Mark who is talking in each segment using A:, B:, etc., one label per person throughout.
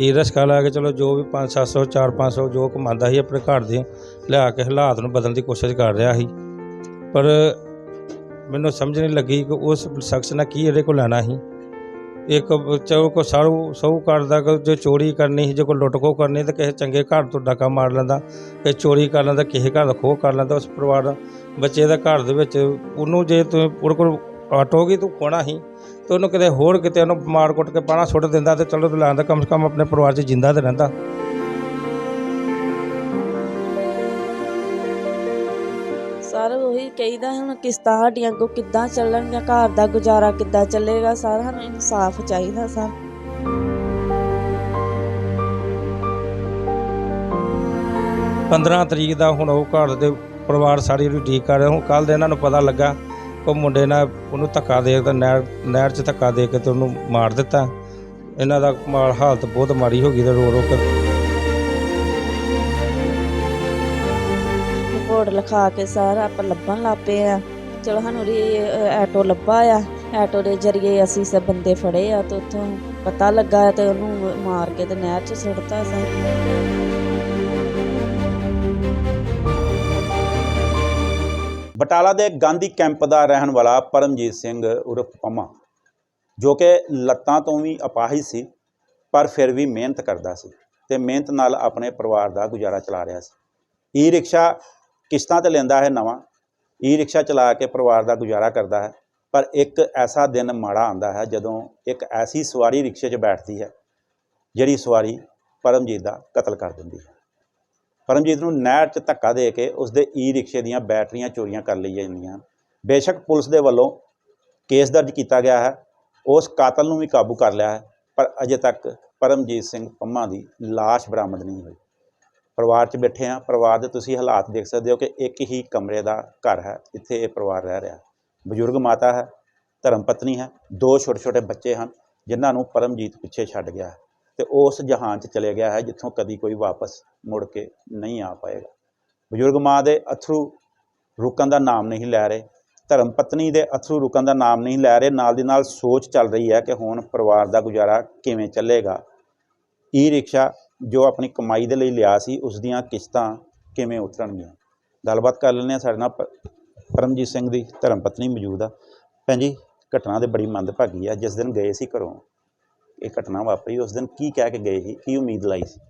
A: ਇਹ ਰਿਸਕਾ ਲਾ ਕੇ ਚਲੋ ਜੋ ਵੀ 5-700 4-500 ਜੋ ਕਮਾਉਂਦਾ ਸੀ ਆਪਣੇ ਘਰ ਦੇ ਲਿਆ ਕੇ ਹਾਲਾਤ ਨੂੰ ਬਦਲਣ ਦੀ ਕੋਸ਼ਿਸ਼ ਕਰ ਰਿਹਾ ਸੀ। ਪਰ ਮੈਨੂੰ ਸਮਝ ਨਹੀਂ ਲੱਗੀ ਕਿ ਉਸ ਸ਼ਖਸ ਨੇ ਕੀ ਇਹਦੇ ਕੋਲ ਲੈਣਾ ਸੀ। ਇੱਕ ਚੋ ਕੋ ਸਾਰੂ ਸਹੂ ਕਰਦਾ ਕਿ ਜੋ ਚੋਰੀ ਕਰਨੀ ਸੀ, ਜੇ ਕੋਈ ਲੁੱਟ ਖੋਹ ਕਰਨੀ ਤਾਂ ਕਿਸੇ ਚੰਗੇ ਘਰ ਤੋਂ ਡਾਕਾ ਮਾਰ ਲੈਂਦਾ ਕਿ ਚੋਰੀ ਕਰ ਲੈਂਦਾ, ਕਿਸੇ ਘਰ ਦਾ ਖੋਹ ਕਰ ਲੈਂਦਾ, ਉਸ ਪਰਿਵਾਰ ਦਾ, ਬੱਚੇ ਦਾ ਘਰ ਦੇ ਵਿੱਚ ਉਹਨੂੰ ਜੇ ਤੂੰ ਉਹਦੇ ਕੋਲ ਆਟੋਗੀ ਤੂੰ ਖੋਣਾ ਸੀ। ਤੇ ਉਹਨੂੰ ਕਿਤੇ ਹੋਰ ਕਿਤੇ ਉਹਨੂੰ ਮਾਰ ਕੁੱਟ ਕੇ ਪਾਣਾ ਸੁੱਟ ਦਿੰਦਾ ਤੇ ਚਲੋ ਲੈਂਦਾ ਕਮ ਸੇ ਕਮ ਆਪਣੇ ਪਰਿਵਾਰ 'ਚ ਜਿੰਦਾ ਤੇ ਰਹਿੰਦਾ।
B: ਸਰ ਉਹੀ ਕਹੀਦਾ ਹੁਣ ਕਿਸ਼ਤਾਂ ਸਾਡੀਆਂ ਕੋ ਕਿੱਦਾਂ ਚੱਲਣਗੀਆਂ ਘਰ ਦਾ ਗੁਜ਼ਾਰਾ ਕਿੱਦਾਂ ਚੱਲੇਗਾ ਸਰ ਸਾਨੂੰ ਇਨਸਾਫ ਚਾਹੀਦਾ ਸਰ
A: 15 ਤਰੀਕ ਦਾ ਹੁਣ ਉਹ ਘਰ ਦੇ ਪਰਿਵਾਰ ਸਾਰੀ ਨੂੰ ਠੀਕ ਕਰ ਰਿਹਾ ਹੁਣ ਕੱਲ ਦੇ ਇਹਨਾਂ ਨੂੰ ਪਤਾ ਲੱਗਾ ਉਹ ਮੁੰਡੇ ਨਾਲ ਉਹਨੂੰ ਧੱਕਾ ਦੇ ਕੇ ਨਹਿਰ ਨਹਿਰ 'ਚ ਧੱਕਾ ਦੇ ਕੇ ਤੇ ਉਹਨੂੰ ਮਾਰ ਦਿੱਤਾ। ਇਹਨਾਂ ਦਾ ਮਾਲ ਹਾਲਤ ਬਹੁਤ ਮਾੜੀ ਹੋ ਗਈ ਤੇ ਰੋ ਰੋ ਕੇ
B: ਰਿਪੋਰਟ ਲਿਖਾ ਕੇ ਸਰ, ਆਪਾਂ ਲੱਭਣ ਲੱਪੇ ਆ। ਚਲੋ ਸਾਨੂੰ ਰੀ ਆਟੋ ਲੱਭਾ ਆ। ਆਟੋ ਦੇ ਜਰੀਏ ਅਸੀਂ ਸਭ ਬੰਦੇ ਫੜੇ ਆ ਤੇ ਉੱਥੋਂ ਪਤਾ ਲੱਗਾ ਤੇ ਉਹਨੂੰ ਮਾਰ ਕੇ ਤੇ ਨਹਿਰ 'ਚ ਸੁੱਟਤਾ ਸਰ।
C: ਬਟਾਲਾ ਦੇ ਗਾਂਧੀ ਕੈਂਪ ਦਾ ਰਹਿਣ ਵਾਲਾ ਪਰਮਜੀਤ ਸਿੰਘ ਉਰਫ ਪੰਮਾ, ਜੋ ਕਿ ਲੱਤਾਂ ਤੋਂ ਵੀ ਅਪਾਹਿਜ ਸੀ, ਪਰ ਫਿਰ ਵੀ ਮਿਹਨਤ ਕਰਦਾ ਸੀ ਤੇ ਮਿਹਨਤ ਨਾਲ ਆਪਣੇ ਪਰਿਵਾਰ ਦਾ ਗੁਜ਼ਾਰਾ ਚਲਾ ਰਿਹਾ ਸੀ। ਈ ਰਿਕਸ਼ਾ ਕਿਸ਼ਤਾਂ ਤੇ ਲੈਂਦਾ ਹੈ ਨਵਾਂ। ਈ ਰਿਕਸ਼ਾ ਚਲਾ ਕੇ ਪਰਿਵਾਰ ਦਾ ਗੁਜ਼ਾਰਾ ਕਰਦਾ ਹੈ, ਪਰ ਇੱਕ ਐਸਾ ਦਿਨ ਮਾੜਾ ਆਉਂਦਾ ਹੈ ਜਦੋਂ ਇੱਕ ਐਸੀ ਸਵਾਰੀ ਰਿਕਸ਼ੇ 'ਚ ਬੈਠਦੀ ਹੈ, ਜਿਹੜੀ ਸਵਾਰੀ ਪਰਮਜੀਤ ਦਾ ਕਤਲ ਕਰ ਦਿੰਦੀ ਹੈ। ਪਰਮਜੀਤ ਨੂੰ ਨਹਿਰ 'ਚ ਧੱਕਾ ਦੇ ਕੇ ਉਸਦੇ ਈ ਰਿਕਸ਼ੇ ਦੀਆਂ ਬੈਟਰੀਆਂ ਚੋਰੀਆਂ ਕਰ ਲਈਆਂ ਜਾਂਦੀਆਂ ਹਨ। ਬੇਸ਼ੱਕ ਪੁਲਿਸ ਦੇ ਵੱਲੋਂ ਕੇਸ ਦਰਜ ਕੀਤਾ ਗਿਆ ਹੈ। ਉਸ ਕਾਤਲ ਨੂੰ ਵੀ ਕਾਬੂ ਕਰ ਲਿਆ ਹੈ, ਪਰ ਅਜੇ ਤੱਕ ਪਰਮਜੀਤ ਸਿੰਘ ਪੰਮਾ ਦੀ ਲਾਸ਼ ਬਰਾਮਦ ਨਹੀਂ ਹੋਈ। ਪਰਿਵਾਰ 'ਚ ਬੈਠੇ ਆ ਪਰਿਵਾਰ ਦੇ ਤੁਸੀਂ ਹਾਲਾਤ ਦੇਖ ਸਕਦੇ ਹੋ ਕਿ ਇੱਕ ਹੀ ਕਮਰੇ ਦਾ ਘਰ ਹੈ। ਇੱਥੇ ਇਹ ਪਰਿਵਾਰ ਰਹਿ ਰਿਹਾ ਬਜ਼ੁਰਗ ਮਾਤਾ ਹੈ, ਧਰਮ ਪਤਨੀ ਹੈ। ਦੋ ਛੋਟੇ ਛੋਟੇ ਬੱਚੇ ਹਨ, ਜਿਨ੍ਹਾਂ ਨੂੰ ਪਰਮਜੀਤ ਪਿੱਛੇ ਛੱਡ ਗਿਆ ਹੈ। ਤੇ ਉਸ ਜਹਾਨ 'ਚ ਚਲੇ ਗਿਆ ਹੈ ਜਿੱਥੋਂ ਕਦੀ ਕੋਈ ਵਾਪਸ ਮੁੜ ਕੇ ਨਹੀਂ ਆ ਪਾਏਗਾ। ਬਜ਼ੁਰਗ ਮਾਂ ਦੇ ਅਥਰੂ ਰੁਕਣ ਦਾ ਨਾਮ ਨਹੀਂ ਲੈ ਰਹੇ, ਧਰਮ ਪਤਨੀ ਦੇ ਅਥਰੂ ਰੁਕਣ ਦਾ ਨਾਮ ਨਹੀਂ ਲੈ ਰਹੇ, ਨਾਲ ਦੀ ਨਾਲ ਸੋਚ ਚੱਲ ਰਹੀ ਹੈ ਕਿ ਹੁਣ ਪਰਿਵਾਰ ਦਾ ਗੁਜ਼ਾਰਾ ਕਿਵੇਂ ਚੱਲੇਗਾ। ਈ ਰਿਕਸ਼ਾ ਜੋ ਆਪਣੀ ਕਮਾਈ ਦੇ ਲਈ ਲਿਆ ਸੀ, ਉਸ ਦੀਆਂ ਕਿਸ਼ਤਾਂ ਕਿਵੇਂ ਉਤਰਨਗੀਆਂ? ਗੱਲਬਾਤ ਕਰ ਲੈਂਦੇ ਹਾਂ, ਸਾਡੇ ਨਾਲ ਪਰਮਜੀਤ ਸਿੰਘ ਦੀ ਧਰਮ ਪਤਨੀ ਮੌਜੂਦ ਆ। ਭੈਣ ਜੀ, ਘਟਨਾ ਤੇ ਬੜੀ ਮੰਦਭਾਗੀ ਆ, ਜਿਸ ਦਿਨ ਗਏ ਸੀ ਘਰੋਂ। ਇਹ ਘਟਨਾ ਵਾਪਰੀ, ਉਸ ਦਿਨ ਕੀ ਕਹਿ ਕੇ ਗਏ ਸੀ? ਕੀ ਉਮੀਦ ਲਾਈ ਸੀ?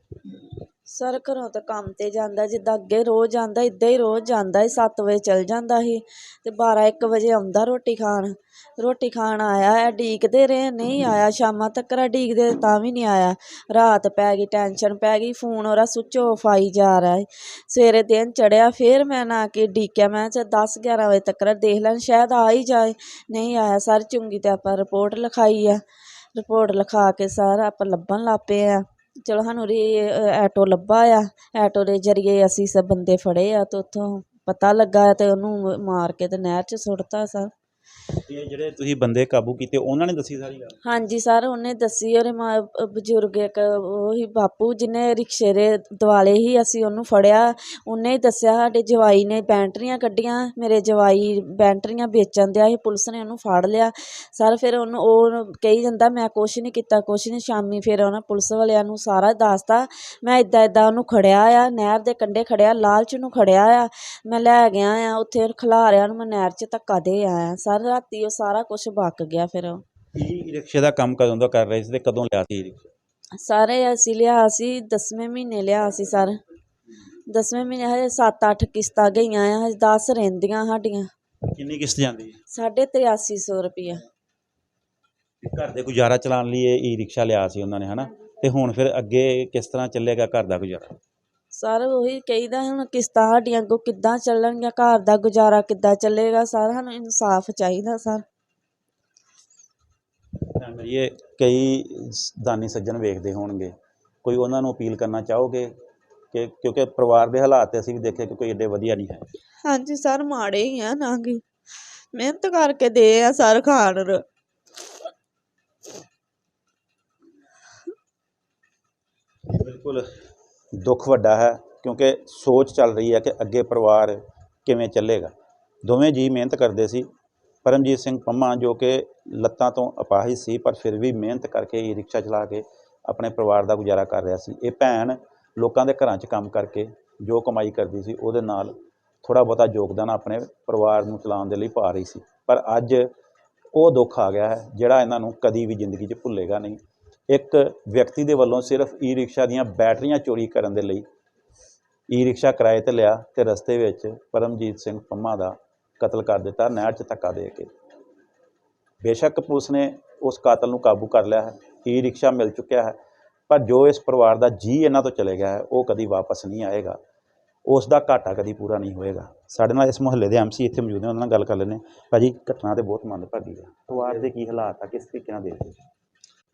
B: ਸਰ, ਘਰੋਂ ਤਾਂ ਕੰਮ ਤੇ ਜਾਂਦਾ, ਜਿੱਦਾਂ ਅੱਗੇ ਰੋਜ਼ ਜਾਂਦਾ ਇਦਾਂ ਹੀ ਰੋਜ਼ ਜਾਂਦਾ ਸੀ 7 ਵਜੇ ਚਲ ਜਾਂਦਾ ਸੀ ਤੇ 12 1 ਵਜੇ ਆਉਂਦਾ ਰੋਟੀ ਖਾਣ। ਰੋਟੀ ਖਾਣ ਆਇਆ ਹੈ ਡੀਕਦੇ ਰਹੇ, ਨਹੀਂ ਆਇਆ, ਸ਼ਾਮਾਂ ਤੱਕ ਡੀਕਦੇ ਤਾਂ ਵੀ ਨਹੀਂ ਆਇਆ। ਰਾਤ ਪੈ ਗਈ, ਟੈਨਸ਼ਨ ਪੈ ਗਈ, ਫੋਨ ਉਹਦਾ ਸੁੱਚ ਆਫ ਆਈ ਜਾ ਰਿਹਾ ਹੈ ਸਵੇਰੇ ਦਿਨ ਚੜਿਆ, ਫਿਰ ਮੈਂ ਨਾ ਕਿ ਡੀਕਿਆ, ਮੈਂ ਚ 10 11 ਵਜੇ ਤੱਕ ਦੇਖ ਲੈਣ, ਸ਼ਾਇਦ ਆ ਹੀ ਜਾਏ। ਨਹੀਂ ਆਇਆ, ਸਰ, ਚੁੰਗੀ ਤੇ ਆਪਾਂ ਰਿਪੋਰਟ ਲਿਖਾਈ ਆ। ਰਿਪੋਰਟ ਲਿਖਾ ਕੇ ਸਾਰਾ ਆਪਾਂ ਲੱਭਣ ਲੱਗ ਪਏ ਆ। ਚਲੋ ਸਾਨੂੰ ਰੀ ਆਟੋ ਲੱਭਾ ਆ। ਐਟੋ ਦੇ ਜਰੀਏ ਅਸੀਂ ਸਭ ਬੰਦੇ ਫੜੇ ਆ ਅਤੇ ਉੱਥੋਂ ਪਤਾ ਲੱਗਾ ਅਤੇ ਉਹਨੂੰ ਮਾਰ ਕੇ ਤੇ ਨਹਿਰ 'ਚ ਸੁੱਟਤਾ ਸਰ।
C: ਇਹ ਜਿਹੜੇ ਤੁਸੀਂ ਬੰਦੇ ਕਾਬੂ ਕੀਤੇ ਉਹਨਾਂ ਨੇ ਦੱਸੀ ਸਾਰੀ ਗੱਲ?
B: ਹਾਂਜੀ ਸਰ ਉਹਨੇ ਦੱਸੀ ਉਹਦੇ ਮਾਂ ਅ, ਬਜ਼ੁਰਗ ਇੱਕ ਉਹੀ ਬਾਪੂ ਜਿਹਨੇ ਰਿਕਸ਼ੇ ਦੇ ਦੁਆਲੇ ਹੀ ਅਸੀਂ ਉਹਨੂੰ ਫੜਿਆ। ਉਹਨੇ ਹੀ ਦੱਸਿਆ ਸਾਡੇ ਜਵਾਈ ਨੇ ਬੈਂਟਰੀਆਂ ਕੱਢੀਆਂ ਮੇਰੇ ਜਵਾਈ ਬੈਂਟਰੀਆਂ ਵੇਚਣ ਦਿਆ ਸੀ ਪੁਲਿਸ ਨੇ ਉਹਨੂੰ ਫੜ ਲਿਆ। ਸਰ ਫਿਰ ਉਹਨੂੰ ਉਹ ਕਹੀ ਜਾਂਦਾ ਮੈਂ ਕੁਛ ਨਹੀਂ ਕੀਤਾ ਕੁਛ ਨਹੀਂ। ਸ਼ਾਮੀ ਫਿਰ ਉਹਨਾਂ ਪੁਲਿਸ ਵਾਲਿਆਂ ਨੂੰ ਸਾਰਾ ਦੱਸਤਾ। ਮੈਂ ਇਦਾਂ ਇਦਾਂ ਉਹਨੂੰ ਖੜਿਆ ਆ ਨਹਿਰ ਦੇ ਕੰਢੇ ਖੜਿਆ ਲਾਲਚ ਨੂੰ ਖੜਿਆ ਆ। ਮੈਂ ਲੈ ਗਿਆ ਆ ਉੱਥੇ ਖਿਲਾਰਿਆ ਨੂੰ ਮੈਂ ਨਹਿਰ 'ਚ ਧੱਕਾ ਦੇ ਆਇਆ। ਸਰ ਰਾਤੀ ਉਹ ਸਾਰਾ ਕੁਝ ਬਕ ਗਿਆ ਫਿਰ।
C: ਈ ਰਿਕਸ਼ੇ ਦਾ ਕੰਮ ਕਦੋਂ ਦਾ ਕਰ ਰਹੇ ਸੀ ਤੇ ਕਦੋਂ ਲਿਆ ਸੀ ਰਿਕਸ਼ਾ?
B: ਸਾਰੇ ਅਸੀਂ ਲਿਆ ਸੀ ਦਸਵੇਂ ਮਹੀਨੇ ਲਿਆ ਸੀ ਸਰ। ਦਸਵੇਂ ਮਹੀਨੇ ਹਜੇ 7-8 ਕਿਸ਼ਤਾਂ ਗਈਆਂ ਆ ਹਜੇ 10 ਰਹਿੰਦੀਆਂ ਸਾਡੀਆਂ।
C: ਕਿੰਨੀ ਕਿਸ਼ਤ ਜਾਂਦੀ ਹੈ?
B: ਸਾਢੇ 8300 ਰੁਪਈਆ।
C: ਤੇ ਘਰ ਦੇ ਗੁਜ਼ਾਰਾ ਚਲਾਉਣ ਲਈ ਇਹ ਈ ਰਿਕਸ਼ਾ ਲਿਆ ਸੀ ਉਹਨਾਂ ਨੇ ਹਨਾ? ਤੇ ਹੁਣ ਫਿਰ ਅੱਗੇ ਕਿਸ ਤਰ੍ਹਾਂ ਚੱਲੇਗਾ ਘਰ ਦਾ ਗੁਜ਼ਾਰਾ?
B: ਸਰ ਉਹੀ ਕਹੀਦਾ ਹੁਣ ਕਿਸ਼ਤਾਂ ਸਾਡੀਆਂ ਕੋ ਕਿੱਦਾਂ ਚੱਲਣਗੀਆਂ ਘਰ ਦਾ ਗੁਜ਼ਾਰਾ ਕਿੱਦਾਂ ਚੱਲੇਗਾ ਸਰ ਸਾਨੂੰ ਇਨਸਾਫ ਚਾਹੀਦਾ ਸਰ।
C: ਇਹ ਕਈ ਦਾਨੀ ਸੱਜਣ ਵੇਖਦੇ ਹੋਣਗੇ। ਕੋਈ ਉਹਨਾਂ ਨੂੰ ਅਪੀਲ ਕਰਨਾ ਚਾਹੋਗੇ ਕਿ ਕਿਉਂਕਿ ਪਰਿਵਾਰ ਦੇ ਹਾਲਾਤ ਤੇ ਅਸੀਂ ਵੀ ਦੇਖੇ ਕਿ ਕੋਈ ਏਡੇ ਵਧੀਆ ਨਹੀਂ ਹੈ।
B: ਹਾਂਜੀ ਸਰ ਮਾੜੇ ਹੀ ਆ ਨਾ ਕਿ ਮਿਹਨਤ ਕਰਕੇ ਦੇ ਆ ਸਰ ਖਾਣ। ਨੂੰ।
C: ਬਿਲਕੁਲ। ਦੁੱਖ ਵੱਡਾ ਹੈ, ਕਿਉਂਕਿ ਸੋਚ ਚੱਲ ਰਹੀ ਹੈ ਕਿ ਅੱਗੇ ਪਰਿਵਾਰ ਕਿਵੇਂ ਚੱਲੇਗਾ। ਦੋਵੇਂ ਜੀ ਮਿਹਨਤ ਕਰਦੇ ਸੀ, ਪਰਮਜੀਤ ਸਿੰਘ ਪੰਮਾ ਜੋ ਕਿ ਲੱਤਾਂ ਤੋਂ ਅਪਾਹਿਜ ਸੀ, ਪਰ ਫਿਰ ਵੀ ਮਿਹਨਤ ਕਰਕੇ ਹੀ ਰਿਕਸ਼ਾ ਚਲਾ ਕੇ ਆਪਣੇ ਪਰਿਵਾਰ ਦਾ ਗੁਜ਼ਾਰਾ ਕਰ ਰਿਹਾ ਸੀ। ਇਹ ਭੈਣ ਲੋਕਾਂ ਦੇ ਘਰਾਂ 'ਚ ਕੰਮ ਕਰਕੇ ਜੋ ਕਮਾਈ ਕਰਦੀ ਸੀ, ਉਹਦੇ ਨਾਲ ਥੋੜਾ ਬਹੁਤਾ ਯੋਗਦਾਨ ਆਪਣੇ ਪਰਿਵਾਰ ਨੂੰ ਚਲਾਉਣ ਦੇ ਲਈ ਪਾ ਰਹੀ ਸੀ। ਪਰ ਅੱਜ ਉਹ ਦੁੱਖ ਆ ਗਿਆ ਹੈ, ਜਿਹੜਾ ਇਹਨਾਂ ਨੂੰ ਕਦੀ ਵੀ ਜ਼ਿੰਦਗੀ 'ਚ ਭੁੱਲੇਗਾ ਨਹੀਂ। ਇੱਕ ਵਿਅਕਤੀ ਦੇ ਵੱਲੋਂ ਸਿਰਫ ਈ ਰਿਕਸ਼ਾ ਦੀਆਂ ਬੈਟਰੀਆਂ ਚੋਰੀ ਕਰਨ ਦੇ ਲਈ ਈ ਰਿਕਸ਼ਾ ਕਿਰਾਏ ਤੇ ਲਿਆ ਤੇ ਰਸਤੇ ਵਿੱਚ ਪਰਮਜੀਤ ਸਿੰਘ ਪੰਮਾ ਦਾ ਕਤਲ ਕਰ ਦਿੱਤਾ, ਨਹਿਰ 'ਚ ਧੱਕਾ ਦੇ ਕੇ। ਬੇਸ਼ੱਕ ਪੁਲਿਸ ਨੇ ਉਸ ਕਾਤਲ ਨੂੰ ਕਾਬੂ ਕਰ ਲਿਆ ਹੈ ਈ ਰਿਕਸ਼ਾ ਮਿਲ ਚੁੱਕਿਆ ਹੈ, ਪਰ ਜੋ ਇਸ ਪਰਿਵਾਰ ਦਾ ਜੀ ਇਹਨਾਂ ਤੋਂ ਚਲੇ ਗਿਆ ਹੈ, ਉਹ ਕਦੀ ਵਾਪਸ ਨਹੀਂ ਆਏਗਾ। ਉਸ ਦਾ ਘਾਟਾ ਕਦੀ ਪੂਰਾ ਨਹੀਂ ਹੋਏਗਾ। ਸਾਡੇ ਨਾਲ ਇਸ ਮੁਹੱਲੇ ਦੇ ਐਮਸੀ ਇੱਥੇ ਮੌਜੂਦ ਨੇ, ਉਹਨਾਂ ਨਾਲ ਗੱਲ ਕਰ ਲੈਂਦੇ ਹਾਂ। ਭਾਜੀ, ਘਟਨਾ ਤੇ ਬਹੁਤ ਮੰਦਭਾਗੀ ਹੈ। ਪਰਿਵਾਰ ਦੇ ਕੀ ਹਾਲਾਤ ਆ, ਕਿਸ ਤਰੀਕੇ ਨਾਲ ਦੇਖਦੇ ਹੋ?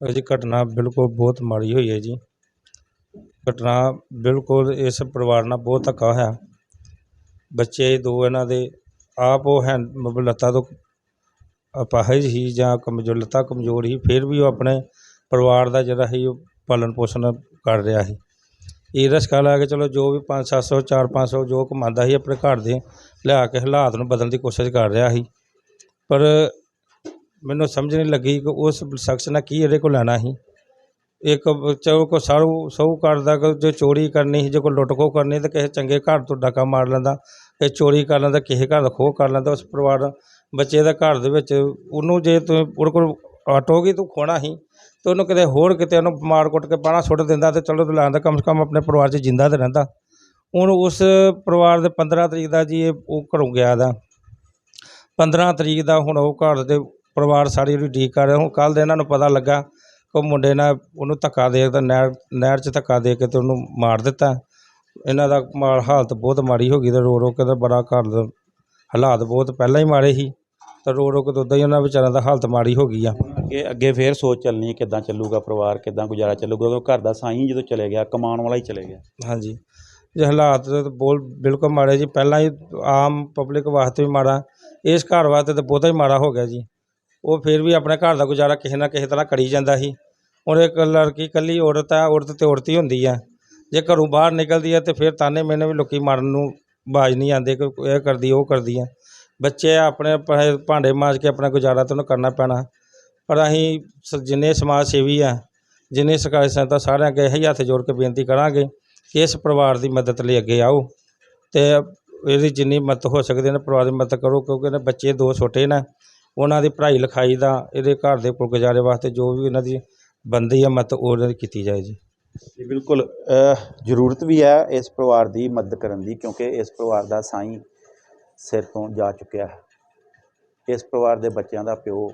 A: ਇਹ ਜੀ ਘਟਨਾ ਬਿਲਕੁਲ ਬਹੁਤ ਮਾੜੀ ਹੋਈ ਹੈ ਜੀ। ਘਟਨਾ ਬਿਲਕੁਲ ਇਸ ਪਰਿਵਾਰ ਨਾਲ ਬਹੁਤ ਧੱਕਾ ਹੋਇਆ। ਬੱਚੇ ਦੋ ਇਹਨਾਂ ਦੇ ਆਪ ਉਹ ਹੈ, ਮਤਲਬ ਲੱਤਾਂ ਤੋਂ ਅਪਾਹਜ ਹੀ ਜਾਂ ਕਮਜ਼ੋਰ, ਲੱਤਾਂ ਕਮਜ਼ੋਰ ਹੀ, ਫਿਰ ਵੀ ਉਹ ਆਪਣੇ ਪਰਿਵਾਰ ਦਾ ਜਿਹੜਾ ਸੀ ਉਹ ਪਾਲਣ ਪੋਸ਼ਣ ਕਰ ਰਿਹਾ ਸੀ। ਇਹ ਰਸਕਾ ਲਾ ਕੇ ਚਲੋ ਜੋ ਵੀ 5-700 4-500 ਜੋ ਕਮਾਉਂਦਾ ਸੀ, ਆਪਣੇ ਘਰ ਦੇ ਲਿਆ ਕੇ ਹਾਲਾਤ ਨੂੰ ਬਦਲਣ ਦੀ ਕੋਸ਼ਿਸ਼ ਕਰ ਰਿਹਾ ਸੀ। ਪਰ ਮੈਨੂੰ ਸਮਝ ਨਹੀਂ ਲੱਗੀ ਕਿ ਉਸ ਸ਼ਖਸ ਨੇ ਕੀ ਇਹਦੇ ਕੋਲ ਲੈਣਾ ਸੀ। ਇੱਕ ਚਲੋ ਕੋ ਸਾਰੂ, ਸਹੂ ਕਰਦਾ ਕਿ ਜੇ ਚੋਰੀ ਕਰਨੀ ਸੀ, ਜੇ ਕੋਈ ਲੁੱਟ ਖੋਹ ਕਰਨੀ ਤਾਂ ਕਿਸੇ ਚੰਗੇ ਘਰ ਤੋਂ ਡਾਕਾ ਮਾਰ ਲੈਂਦਾ, ਇਹ ਚੋਰੀ ਕਰ ਲੈਂਦਾ, ਕਿਸੇ ਘਰ ਦਾ ਖੋਹ ਕਰ ਲੈਂਦਾ, ਉਸ ਪਰਿਵਾਰ ਬੱਚੇ ਦਾ ਘਰ ਦੇ ਵਿੱਚ ਉਹਨੂੰ ਜੇ ਤੂੰ ਉਹਦੇ ਕੋਲ ਆਟੋਗੀ ਤੂੰ ਖੋਣਾ ਸੀ ਤੇ ਉਹਨੂੰ ਕਿਤੇ ਹੋਰ ਕਿਤੇ ਉਹਨੂੰ ਮਾਰ ਕੁੱਟ ਕੇ ਬਾਹਰ ਸੁੱਟ ਦਿੰਦਾ ਤੇ ਚਲੋ ਤੂੰ ਲੈਂਦਾ ਕਮ ਸੇ ਕਮ ਆਪਣੇ ਪਰਿਵਾਰ 'ਚ ਜਿੰਦਾ ਤੇ ਰਹਿੰਦਾ। ਹੁਣ ਉਸ ਪਰਿਵਾਰ ਦੇ 15 ਤਰੀਕ ਦਾ ਜੀ ਇਹ ਉਹ ਘਰੋਂ ਗਿਆ ਦਾ। 15 ਤਰੀਕ ਦਾ ਹੁਣ ਉਹ ਘਰ ਦੇ ਪਰਿਵਾਰ ਸਾਰੀ ਉਹਦੀ ਉਡੀਕ ਕਰ ਰਿਹਾ ਹੁਣ ਕੱਲ੍ਹ ਦੇ ਇਹਨਾਂ ਨੂੰ ਪਤਾ ਲੱਗਾ ਕਿ ਉਹ ਮੁੰਡੇ ਨਾਲ ਉਹਨੂੰ ਧੱਕਾ ਦੇ ਕੇ ਨਹਿਰ ਨਹਿਰ 'ਚ ਧੱਕਾ ਦੇ ਕੇ ਤੇ ਉਹਨੂੰ ਮਾਰ ਦਿੱਤਾ। ਇਹਨਾਂ ਦਾ ਮਾਲ ਹਾਲਤ ਬਹੁਤ ਮਾੜੀ ਹੋ ਗਈ ਤੇ ਰੋ ਰੋ ਕੇ ਤੇ ਬੜਾ ਘਰ ਦਾ ਹਾਲਾਤ ਬਹੁਤ ਪਹਿਲਾਂ ਹੀ ਮਾੜੇ ਸੀ ਤੇ ਰੋ ਰੋ ਕੇ ਤੇ ਉੱਦਾਂ ਹੀ ਉਹਨਾਂ ਵਿਚਾਰਿਆਂ ਦਾ ਹਾਲਤ ਮਾੜੀ ਹੋ ਗਈ ਆ।
C: ਅੱਗੇ ਅੱਗੇ ਫੇਰ ਸੋਚ ਚੱਲਣੀ ਹੈ ਕਿੱਦਾਂ ਚੱਲੂਗਾ ਪਰਿਵਾਰ ਕਿੱਦਾਂ ਗੁਜ਼ਾਰਾ ਚੱਲੂਗਾ ਕਿਉਂਕਿ ਘਰ ਦਾ ਸਾਈਂ ਜਦੋਂ ਚਲੇ ਗਿਆ ਕਮਾਉਣ ਵਾਲਾ ਹੀ ਚਲੇ ਗਿਆ।
A: ਹਾਂਜੀ। ਇਹ ਹਾਲਾਤ ਤਾਂ ਬੋਲ ਬਿਲਕੁਲ ਮਾੜੇ ਜੀ ਪਹਿਲਾਂ ਹੀ ਆਮ ਪਬਲਿਕ ਵਾਸਤੇ ਵੀ ਮਾੜਾ ਇਸ ਘਰ ਵਾਸਤੇ ਤਾਂ ਬਹੁਤਾ ਹੀ ਮਾੜਾ ਹੋ ਗਿਆ ਜੀ। ਉਹ ਫਿਰ ਵੀ ਆਪਣੇ ਘਰ ਦਾ ਗੁਜ਼ਾਰਾ ਕਿਸੇ ਨਾ ਕਿਸੇ ਤਰ੍ਹਾਂ ਕਰੀ ਜਾਂਦਾ ਸੀ। ਹੁਣ ਇੱਕ ਲੜਕੀ ਇਕੱਲੀ ਔਰਤ ਹੈ ਔਰਤ ਤੇ ਔਰਤ ਹੀ ਹੁੰਦੀ ਹੈ ਜੇ ਘਰੋਂ ਬਾਹਰ ਨਿਕਲਦੀ ਹੈ ਤੇ ਫਿਰ ਤਾਨੇ ਮੈਨੇ ਵੀ ਲੋਕੀ ਮਾਰਨ ਨੂੰ ਬਾਜ ਨਹੀਂ ਆਉਂਦੇ ਕਿ ਇਹ ਕਰਦੀ, ਉਹ ਕਰਦੀ ਹੈ ਬੱਚੇ ਆਪਣੇ ਪ- ਭਾਂਡੇ ਮਾਂਜ ਕੇ ਆਪਣਾ ਗੁਜ਼ਾਰਾ ਤਾਂ ਉਹਨੂੰ ਕਰਨਾ ਪੈਣਾ। ਪਰ ਅਸੀਂ ਸ- ਜਿੰਨੇ ਸਮਾਜ ਸੇਵੀ ਆ, ਜਿੰਨੇ ਸਰਕਾਰੀ ਸੰਸਥਾ ਸਾਰਿਆਂ ਅੱਗੇ ਇਹੀ ਹੱਥ ਜੋੜ ਕੇ ਬੇਨਤੀ ਕਰਾਂਗੇ ਕਿ ਇਸ ਪਰਿਵਾਰ ਦੀ ਮਦਦ ਲਈ ਅੱਗੇ ਆਓ ਅਤੇ ਇਹਦੀ ਜਿੰਨੀ ਮਦਦ ਹੋ ਸਕਦੀ ਨੇ ਪਰਿਵਾਰ ਦੀ ਮਦਦ ਕਰੋ ਕਿਉਂਕਿ ਇਹਦੇ ਬੱਚੇ ਦੋ ਛੋਟੇ ਨੇ। ਉਹਨਾਂ ਦੀ ਪੜ੍ਹਾਈ ਲਿਖਾਈ ਦਾ, ਇਹਦੇ ਘਰ ਦੇ ਪੁਰ ਗੁਜ਼ਾਰੇ ਵਾਸਤੇ ਜੋ ਵੀ ਉਹਨਾਂ ਦੀ ਬੰਦੀ ਹੈ ਮਤ ਉਹਨਾਂ ਦੀ ਕੀਤੀ ਜਾਏ ਜੀ।
C: ਜੀ, ਬਿਲਕੁਲ ਜ਼ਰੂਰਤ ਵੀ ਹੈ ਇਸ ਪਰਿਵਾਰ ਦੀ ਮਦਦ ਕਰਨ ਦੀ, ਕਿਉਂਕਿ ਇਸ ਪਰਿਵਾਰ ਦਾ ਸਾਈਂ ਸਿਰ ਤੋਂ ਜਾ ਚੁੱਕਿਆ ਹੈ। ਇਸ ਪਰਿਵਾਰ ਦੇ ਬੱਚਿਆਂ ਦਾ ਪਿਓ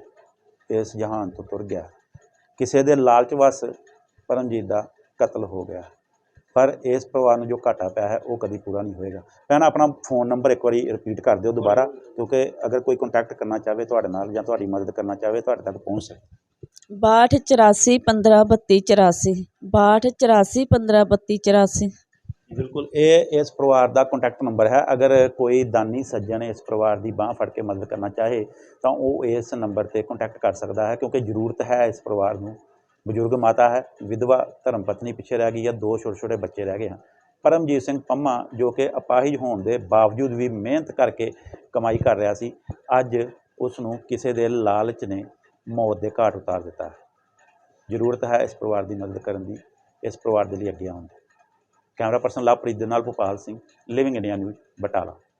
C: ਇਸ ਜਹਾਨ ਤੋਂ ਤੁਰ ਗਿਆ। ਕਿਸੇ ਦੇ ਲਾਲਚ ਵਸ ਪਰਮਜੀਤ ਦਾ ਕਤਲ ਹੋ ਗਿਆ। ਪਰ ਇਸ ਪਰਿਵਾਰ ਨੂੰ ਜੋ ਘਾਟਾ ਪਿਆ ਹੈ ਉਹ ਕਦੀ ਪੂਰਾ ਨਹੀਂ ਹੋਏਗਾ। ਭੈਣ ਆਪਣਾ ਫੋਨ ਨੰਬਰ ਇੱਕ ਵਾਰੀ ਰਿਪੀਟ ਕਰ ਦਿਓ ਦੁਬਾਰਾ ਕਿਉਂਕਿ ਅਗਰ ਕੋਈ ਕੰਟੈਕਟ ਕਰਨਾ ਚਾਹਵੇ ਤੁਹਾਡੇ ਨਾਲ ਜਾਂ ਤੁਹਾਡੀ ਮਦਦ ਕਰਨਾ ਚਾਹਵੇ ਤੁਹਾਡੇ ਤੱਕ ਪਹੁੰਚ ਸਕੇ।
B: ਬਾਹਠ ਚੁਰਾਸੀ ਪੰਦਰਾਂ ਬੱਤੀ ਚੁਰਾਸੀ ਬਾਹਠ ਚੁਰਾਸੀ ਪੰਦਰਾਂ ਬੱਤੀ ਚੁਰਾਸੀ।
C: ਬਿਲਕੁਲ ਇਹ ਇਸ ਪਰਿਵਾਰ ਦਾ ਕੰਟੈਕਟ ਨੰਬਰ ਹੈ। ਅਗਰ ਕੋਈ ਦਾਨੀ ਸੱਜਣ ਇਸ ਪਰਿਵਾਰ ਦੀ ਬਾਹ ਫੜ ਕੇ ਮਦਦ ਕਰਨਾ ਚਾਹੇ ਤਾਂ ਉਹ ਇਸ ਨੰਬਰ ਤੇ ਕੰਟੈਕਟ ਕਰ ਸਕਦਾ ਹੈ ਕਿਉਂਕਿ ਜ਼ਰੂਰਤ ਹੈ ਇਸ ਪਰਿਵਾਰ ਨੂੰ। ਬਜ਼ੁਰਗ ਮਾਤਾ ਹੈ, ਵਿਧਵਾ, ਧਰਮ ਪਤਨੀ ਪਿੱਛੇ ਰਹਿ ਗਈ ਹੈ ਦੋ ਛੋਟੇ ਛੋਟੇ ਬੱਚੇ ਰਹਿ ਗਏ ਹਨ। ਪਰਮਜੀਤ ਸਿੰਘ ਪੰਮਾ, ਜੋ ਕਿ ਅਪਾਹਿਜ ਹੋਣ ਦੇ ਬਾਵਜੂਦ ਵੀ ਮਿਹਨਤ ਕਰਕੇ ਕਮਾਈ ਕਰ ਰਿਹਾ ਸੀ, ਅੱਜ ਉਸ ਨੂੰ ਕਿਸੇ ਦੇ ਲਾਲਚ ਨੇ ਮੌਤ ਦੇ ਘਾਟ ਉਤਾਰ ਦਿੱਤਾ ਹੈ। ਜ਼ਰੂਰਤ ਹੈ ਇਸ ਪਰਿਵਾਰ ਦੀ ਮਦਦ ਕਰਨ ਦੀ, ਇਸ ਪਰਿਵਾਰ ਦੇ ਲਈ ਅੱਗੇ ਆਉਣ ਦੀ। ਕੈਮਰਾ ਪਰਸਨ ਲਵਪ੍ਰੀਤ ਦੇ ਨਾਲ Bhopal Singh living India news Batala.